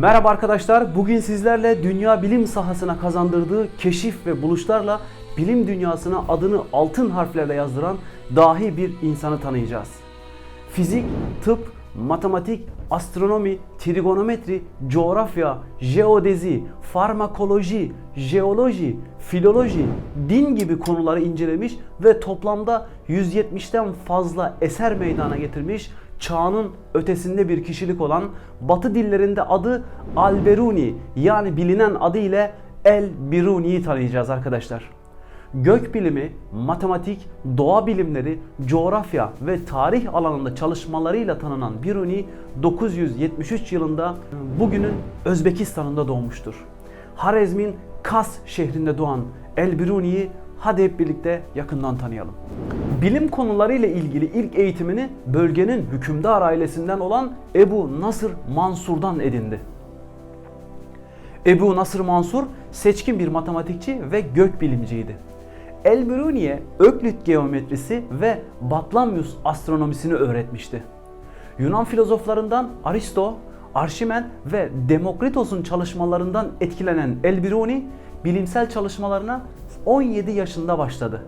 Merhaba arkadaşlar. Bugün sizlerle dünya bilim sahasına kazandırdığı keşif ve buluşlarla bilim dünyasına adını altın harflerle yazdıran dahi bir insanı tanıyacağız. Fizik, tıp, matematik, astronomi, trigonometri, coğrafya, jeodezi, farmakoloji, jeoloji, filoloji, din gibi konuları incelemiş ve toplamda 170'ten fazla eser meydana getirmiş çağının ötesinde bir kişilik olan Batı dillerinde adı Alberuni yani bilinen adı ile El Biruni'yi tanıyacağız arkadaşlar. Gök bilimi, matematik, doğa bilimleri, coğrafya ve tarih alanında çalışmalarıyla tanınan Biruni 973 yılında bugünün Özbekistan'ında doğmuştur. Harezm'in Kas şehrinde doğan El Biruni'yi hadi hep birlikte yakından tanıyalım. Bilim konularıyla ilgili ilk eğitimini bölgenin hükümdar ailesinden olan Ebu Nasır Mansur'dan edindi. Ebu Nasır Mansur seçkin bir matematikçi ve gök bilimciydi. El-Biruni'ye Öklit geometrisi ve Batlamyus astronomisini öğretmişti. Yunan filozoflarından Aristo, Arşimen ve Demokritos'un çalışmalarından etkilenen El-Biruni bilimsel çalışmalarına 17 yaşında başladı.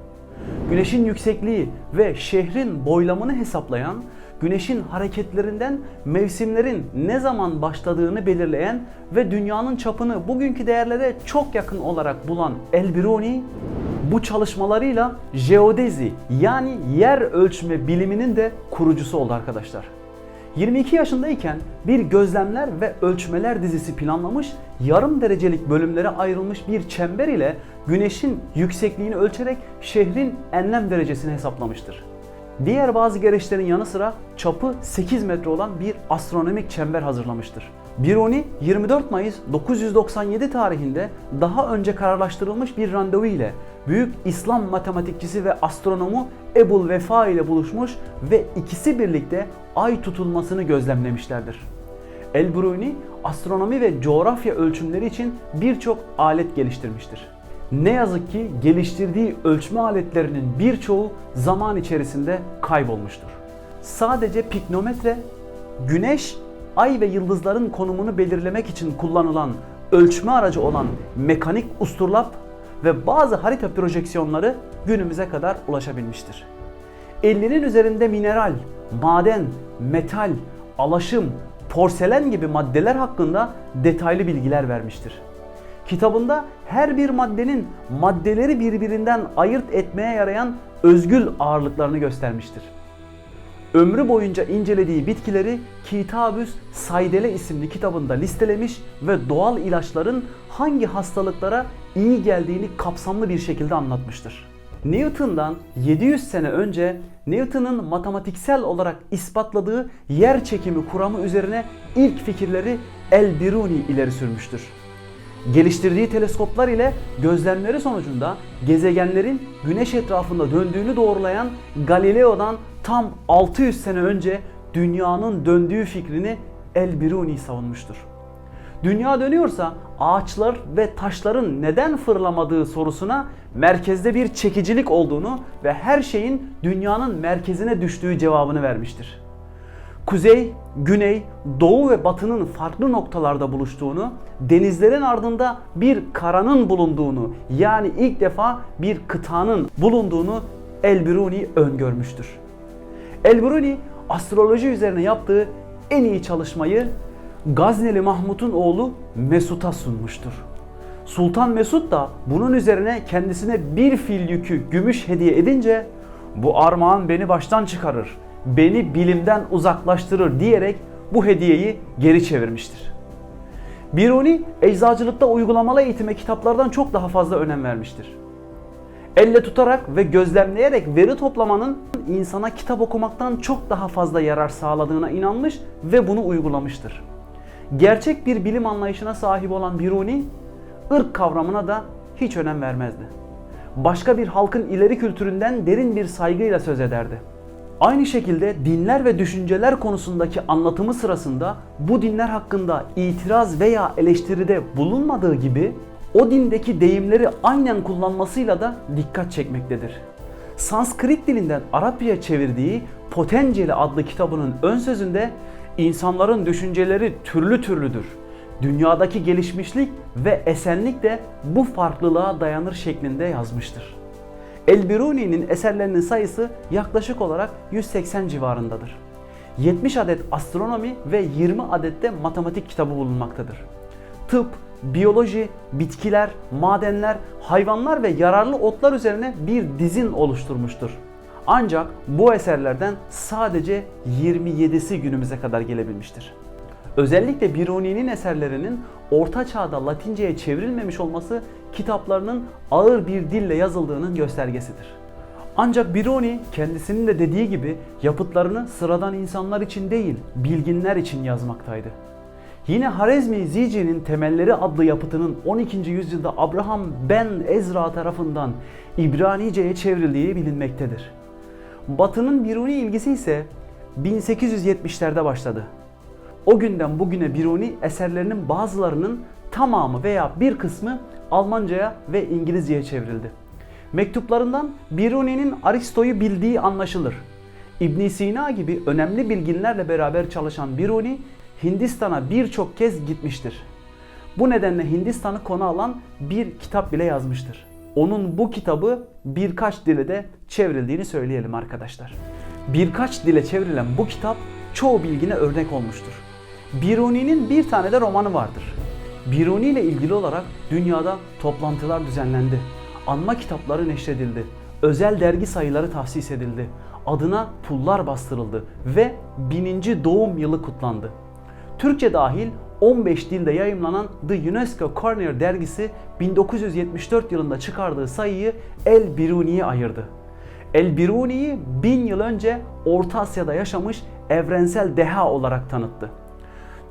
Güneşin yüksekliği ve şehrin boylamını hesaplayan, güneşin hareketlerinden mevsimlerin ne zaman başladığını belirleyen ve dünyanın çapını bugünkü değerlere çok yakın olarak bulan El-Biruni, bu çalışmalarıyla jeodezi yani yer ölçme biliminin de kurucusu oldu arkadaşlar. 22 yaşındayken bir gözlemler ve ölçmeler dizisi planlamış, yarım derecelik bölümlere ayrılmış bir çember ile güneşin yüksekliğini ölçerek şehrin enlem derecesini hesaplamıştır. Diğer bazı gereçlerin yanı sıra çapı 8 metre olan bir astronomik çember hazırlamıştır. Biruni 24 Mayıs 997 tarihinde daha önce kararlaştırılmış bir randevu ile büyük İslam matematikçisi ve astronomu Ebul Vefa ile buluşmuş ve ikisi birlikte ay tutulmasını gözlemlemişlerdir. El-Biruni astronomi ve coğrafya ölçümleri için birçok alet geliştirmiştir. Ne yazık ki geliştirdiği ölçme aletlerinin birçoğu zaman içerisinde kaybolmuştur. Sadece piknometre, güneş, ay ve yıldızların konumunu belirlemek için kullanılan ölçme aracı olan mekanik usturlap ve bazı harita projeksiyonları günümüze kadar ulaşabilmiştir. 50'nin üzerinde mineral, maden, metal, alaşım, porselen gibi maddeler hakkında detaylı bilgiler vermiştir. Kitabında her bir maddenin maddeleri birbirinden ayırt etmeye yarayan özgül ağırlıklarını göstermiştir. Ömrü boyunca incelediği bitkileri Kitabüs Saydele isimli kitabında listelemiş ve doğal ilaçların hangi hastalıklara iyi geldiğini kapsamlı bir şekilde anlatmıştır. Newton'dan 700 sene önce Newton'un matematiksel olarak ispatladığı yer çekimi kuramı üzerine ilk fikirleri El-Biruni ileri sürmüştür. Geliştirdiği teleskoplar ile gözlemleri sonucunda gezegenlerin güneş etrafında döndüğünü doğrulayan Galileo'dan tam 600 sene önce dünyanın döndüğü fikrini El-Biruni savunmuştur. Dünya dönüyorsa ağaçlar ve taşların neden fırlamadığı sorusuna merkezde bir çekicilik olduğunu ve her şeyin dünyanın merkezine düştüğü cevabını vermiştir. Kuzey, güney, doğu ve batının farklı noktalarda buluştuğunu, denizlerin ardında bir karanın bulunduğunu yani ilk defa bir kıtanın bulunduğunu El-Biruni öngörmüştür. El-Biruni astroloji üzerine yaptığı en iyi çalışmayı Gazneli Mahmut'un oğlu Mesut'a sunmuştur. Sultan Mesut da bunun üzerine kendisine bir fil yükü gümüş hediye edince bu armağan beni baştan çıkarır, beni bilimden uzaklaştırır diyerek bu hediyeyi geri çevirmiştir. Biruni eczacılıkta uygulamalı eğitime kitaplardan çok daha fazla önem vermiştir. Elle tutarak ve gözlemleyerek veri toplamanın insana kitap okumaktan çok daha fazla yarar sağladığına inanmış ve bunu uygulamıştır. Gerçek bir bilim anlayışına sahip olan Biruni, ırk kavramına da hiç önem vermezdi. Başka bir halkın ileri kültüründen derin bir saygıyla söz ederdi. Aynı şekilde dinler ve düşünceler konusundaki anlatımı sırasında bu dinler hakkında itiraz veya eleştiride bulunmadığı gibi o dindeki deyimleri aynen kullanmasıyla da dikkat çekmektedir. Sanskrit dilinden Arapçaya çevirdiği Potenceli adlı kitabının ön sözünde insanların düşünceleri türlü türlüdür. Dünyadaki gelişmişlik ve esenlik de bu farklılığa dayanır şeklinde yazmıştır. El-Biruni'nin eserlerinin sayısı yaklaşık olarak 180 civarındadır. 70 adet astronomi ve 20 adet de matematik kitabı bulunmaktadır. Tıp, biyoloji, bitkiler, madenler, hayvanlar ve yararlı otlar üzerine bir dizin oluşturmuştur. Ancak bu eserlerden sadece 27'si günümüze kadar gelebilmiştir. Özellikle Biruni'nin eserlerinin Orta Çağ'da Latince'ye çevrilmemiş olması kitaplarının ağır bir dille yazıldığının göstergesidir. Ancak Biruni kendisinin de dediği gibi yapıtlarını sıradan insanlar için değil, bilginler için yazmaktaydı. Yine Harezmi Zici'nin Temelleri adlı yapıtının 12. yüzyılda Abraham ben Ezra tarafından İbranice'ye çevrildiği bilinmektedir. Batı'nın Biruni ilgisi ise 1870'lerde başladı. O günden bugüne Biruni eserlerinin bazılarının tamamı veya bir kısmı Almanca'ya ve İngilizce'ye çevrildi. Mektuplarından Biruni'nin Aristo'yu bildiği anlaşılır. İbn Sina gibi önemli bilginlerle beraber çalışan Biruni Hindistan'a birçok kez gitmiştir. Bu nedenle Hindistan'ı konu alan bir kitap bile yazmıştır. Onun bu kitabı birkaç dile de çevrildiğini söyleyelim arkadaşlar. Birkaç dile çevrilen bu kitap çoğu bilgine örnek olmuştur. Biruni'nin bir tane de romanı vardır. Biruni ile ilgili olarak dünyada toplantılar düzenlendi. Anma kitapları neşredildi. Özel dergi sayıları tahsis edildi. Adına pullar bastırıldı ve bininci doğum yılı kutlandı. Türkçe dahil 15 dilde yayımlanan The UNESCO Corner dergisi 1974 yılında çıkardığı sayıyı El Biruni'ye ayırdı. El Biruni'yi bin yıl önce Orta Asya'da yaşamış evrensel deha olarak tanıttı.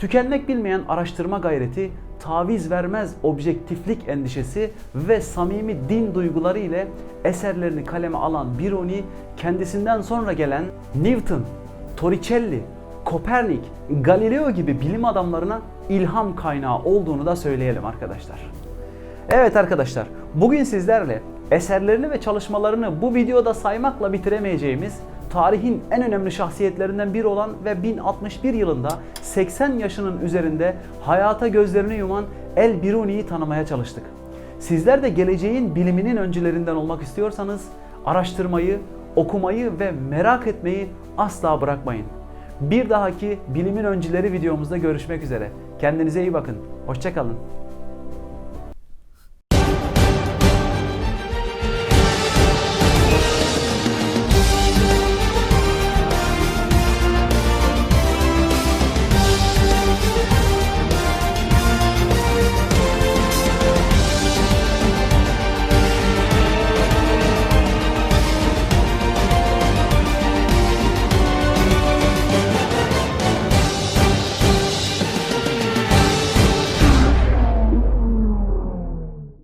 Tükenmek bilmeyen araştırma gayreti, taviz vermez objektiflik endişesi ve samimi din duyguları ile eserlerini kaleme alan Biruni, kendisinden sonra gelen Newton, Torricelli, Kopernik, Galileo gibi bilim adamlarına ilham kaynağı olduğunu da söyleyelim arkadaşlar. Evet arkadaşlar, bugün sizlerle eserlerini ve çalışmalarını bu videoda saymakla bitiremeyeceğimiz tarihin en önemli şahsiyetlerinden biri olan ve 1061 yılında 80 yaşının üzerinde hayata gözlerini yuman El Biruni'yi tanımaya çalıştık. Sizler de geleceğin biliminin öncülerinden olmak istiyorsanız araştırmayı, okumayı ve merak etmeyi asla bırakmayın. Bir dahaki bilimin öncüleri videomuzda görüşmek üzere. Kendinize iyi bakın. Hoşçakalın.